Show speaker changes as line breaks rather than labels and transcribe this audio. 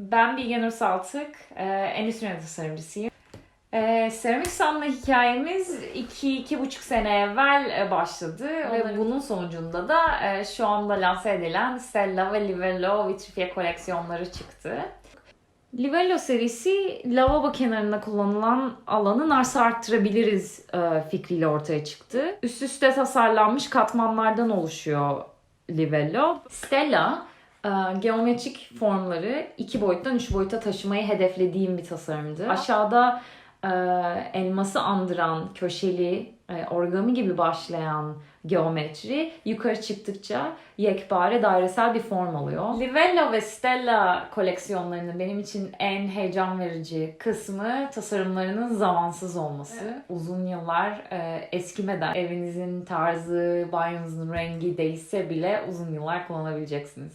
Ben Bilgen Ursaltık, e, endüstri yönetimi tasarımcısıyım. E, seramik sanma hikayemiz 2-2,5 sene evvel e, başladı ve bunun sonucunda da e, şu anda lanse edilen Stella ve Livello vitrifiye koleksiyonları çıktı. Livello serisi lavabo kenarında kullanılan alanı nasıl arttırabiliriz e, fikriyle ortaya çıktı. Üst üste tasarlanmış katmanlardan oluşuyor Livello. Stella geometrik formları iki boyuttan üç boyuta taşımayı hedeflediğim bir tasarımdı. Aşağıda e, elması andıran köşeli e, origami gibi başlayan geometri yukarı çıktıkça yekpare dairesel bir form alıyor. Livello ve Stella koleksiyonlarının benim için en heyecan verici kısmı tasarımlarının zamansız olması. Uzun yıllar e, eskimeden evinizin tarzı, banyonuzun rengi değişse bile uzun yıllar kullanabileceksiniz.